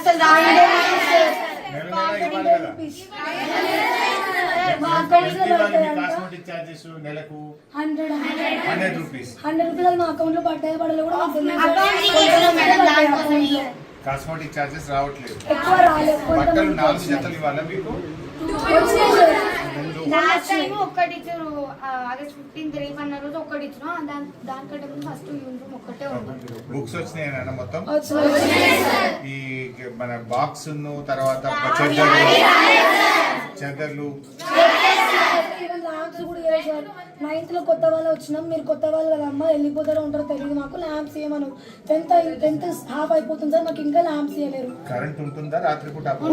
అసలు నెల నెల ఇవ్వాలి కదా మా అకౌంట్ లో పడతాయంట కాస్మెటిక్ చార్జెస్ నెలకు hundred hundred hundred rupees hundred rupees మా అకౌంట్ లో పడ్డాయి పడలేదు కూడా మాకు తెలియదు సార్. అకౌంట్ కొంచెం మేడం పడ్డాయి దానికోసమే. అకౌంట్ లో. కాస్మెటిక్ చార్జెస్ రావట్లేదు ఎక్కువ రాలేదు బట్టలు కొంతమందికి నాలుగు వచ్చినాయి. జతలు ఇవ్వాలా మీకు వచ్చినాయి సార్. రెండు లాస్ట్ టైం ఆగస్ట్ ఫిఫ్టీన్త్ రేపు అన్న రోజు ఒక్కటి ఇచ్చిన. దాని దానికంటే ముందు ఫస్ట్ యూనిఫామ్ ఒక్కటే ఉంది. బుక్స్ వచ్చినాయన్న మొత్తం? వచ్చినాయి. ఈ మన బాక్స్ తర్వాత సార్. నైన్త్లో కొత్త వాళ్ళు వచ్చినాం. మీరు కొత్త వాళ్ళు కదా అమ్మ వెళ్ళిపోతారో ఉంటారో తెలియదు. మాకు ల్యాంప్స్ ఇవ్వమను టెన్త్ టెన్త్ హాఫ్ అయిపోతుంది సార్. మాకు ఇంకా ల్యాంప్స్ ఇవ్వలేరు కరెంట్ ఉంటుందా రాత్రిపూట? అప్పుడు?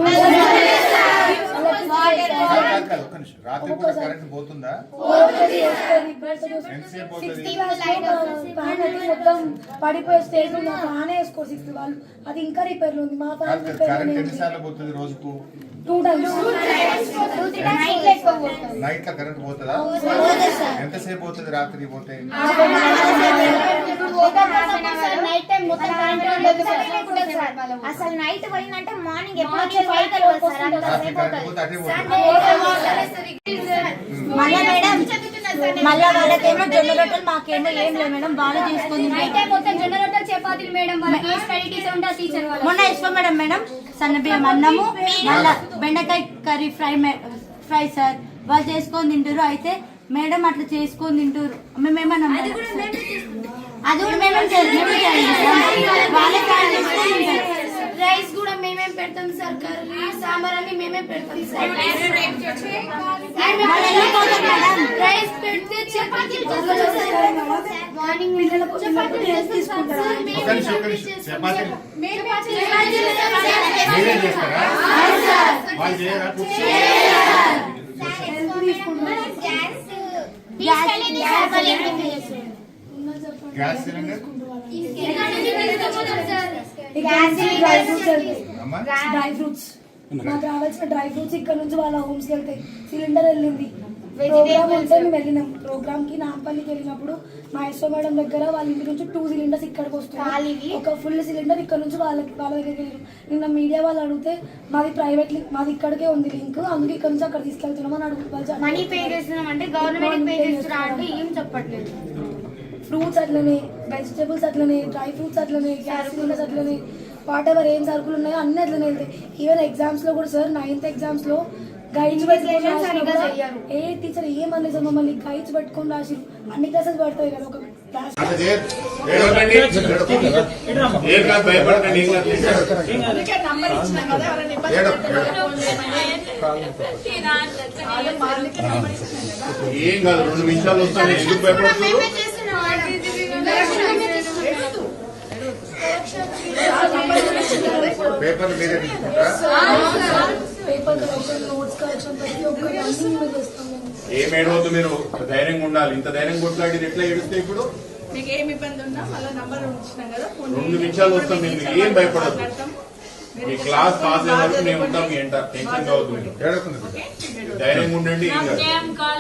కాదు, కాదు, కాదు, ఒక్క నిమిషం. రాత్రిపూట కరెంట్ పోతుందా? ఎంతసేపు పోతుంది? ఫ్యాన్ అయితే మొత్తం పడిపోయే స్టేజ్ ఉంది. ఆ ఫ్యాన్ వేసుకోరు సిక్స్త్ వాళ్ళు అది ఇంకా రిపేర్లో ఉంది. మా ఫ్యాన్ కాదు, కాదు, రిపేర్ కరెంట్ ఎన్నిసార్లు పోతుంది రోజుకు? టూ టైమ్స్ నైట్లో కరెంట్ పోతుందా? ఎంతసేపు పోతుంది రాత్రి పోతే? నైట్ టైం మొత్తం అసలు నైట్ పోయిందంటే మార్నింగ్ ఎప్పుడు మళ్ళా మేడం. మళ్ళా వాళ్ళకేమో జొన్న రొట్టెలు మాకేమో ఏం లేదు మేడం వాళ్ళు తీసుకుంది నైట్ టైం మొత్తం జనరేటర్ చపాతీలు మేడం మొన్న ఇష్టం మేడం మేడం అన్నము మళ్ళా బెండకాయ కర్రీ ఫ్రై ఫ్రై సార్. వాళ్ళు చేసుకొని తింటారు. అయితే మేడం అట్లా చేసుకొని తింటారు మేమేమన్నా అది కూడా మేమే రైస్ కూడా మేమేం పెడతాం సార్? కర్రీ సాంబార్ అన్ని మేమే పెడతాం సార్. రైస్ పెడితే. Chapati morning gas cylinder dry fruits మాకు రావాల్సిన డ్రై ఫ్రూట్స్ ఇక్కడ నుంచి వాళ్ళ హోమ్స్కి వెళ్తాయి సిలిండర్ వెళ్ళింది ప్రోగ్రామ్ మేము వెళ్ళినాం. ప్రోగ్రామ్కి నాంపల్లికి వెళ్ళినప్పుడు మా ఎస్ఓ మేడం దగ్గర వాళ్ళ ఇంటి నుంచి టూ సిలిండర్స్ ఇక్కడికి వస్తున్నాయి. ఒక ఫుల్ సిలిండర్ ఇక్కడ నుంచి వాళ్ళకి వాళ్ళ దగ్గరికి వెళ్ళారు నిన్న మీడియా వాళ్ళు అడిగితే మాది ప్రైవేట్ లింక్ మాది ఇక్కడికే ఉంది లింక్ అందుకే ఇక్కడ నుంచి అక్కడ తీసుకెళ్తున్నాం అని అడుగుతారు మనీ పే చేస్తున్నాం అంటే గవర్నమెంట్ పే చేస్తున్నా అంటే ఏం చెప్పట్లేదు. ఫ్రూట్స్ అట్లనే వెజిటేబుల్స్ అట్లనే డ్రై ఫ్రూట్స్ అట్లనే గ్యాస్ సిలిండర్స్ అట్లనే వాట్ ఎవర్ ఏం సరుకులు ఉన్నాయో అన్ని అట్లనే వెళ్తాయి. ఈవెన్ ఎగ్జామ్స్లో కూడా సార్ నైన్త్ ఎగ్జామ్స్లో గైడ్స్ చెయ్యరు. ఏ టీచర్ ఏమని సార్ మమ్మల్ని గైడ్స్ పెట్టుకొని రాసిరు? అన్ని క్లాసెస్ పడతాయి కదా ఒక. ఏం కాదు, రెండు నిమిషాలు వస్తాను ఎందుకు భయపడుతున్నారు? పేపర్ మీరే తీసుకుంటారా? పేపర్ కలెక్షన్ నోట్స్ కలెక్షన్ ప్రతి ఒక్కటి అన్ని మేము చేస్తాం మేము ఏం ఏడవద్దు మీరు ధైర్యంగా ఉండాలి. ఇంత ధైర్యం కొట్లాడి ఎట్లా ఏడిస్తే ఇప్పుడు? మీకు ఏమి ఇబ్బంది ఉన్నా మళ్ళీ నంబర్ ఉంచినాం కదా ఫోన్ రెండు. నిమిషాలు వస్తాం మేము ఏం మాట్లాడతాం. మీ క్లాస్ పాస్ అయ్యే వరకు మేము ఉంటాం మీ ఎంట టెన్షన్ కావద్దు మీరు ధైర్యంగా ఉండండి ఏం కాదు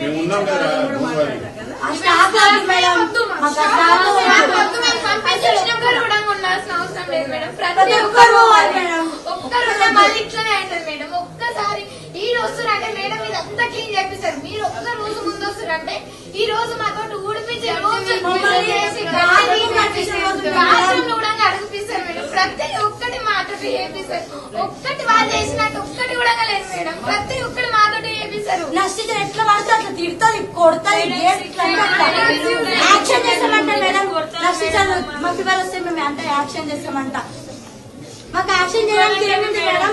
మేము ఉన్నాం కదా. ప్రతి ఒక్కరు పోవాలి మేడం ఒక్కరున్న మళ్ళీ ఇట్లనే అవుతుంది మేడం ఒక్కసారి ఈ రోజు అంటే మేడం ఇది అంతా క్లీన్ చేపిస్తారు మీరు ఒక్క రోజు వస్తారంటే ఈ రోజు మాతో ఊడిపించి కూడా అడిగిపిస్తారు మేడం. ప్రతి ఒక్కటి మాతో చేపిస్తారు ఒక్కటి వాళ్ళు చేసినట్టు ఒక్కటి కూడా లేదు మేడం. ప్రతి ఒక్కటి మాతో చేపిస్తారు నచ్చితే ఎట్లా పడితే అట్లా తిడుతుంది కొడుతుంది అంటే. యాక్షన్ చేస్తామంట మేడం. మాకు ఇవాళ వస్తే మేము అంటే యాక్షన్ చేస్తామంట. మాకు యాక్షన్ చేయడానికి ఏముంది మేడం?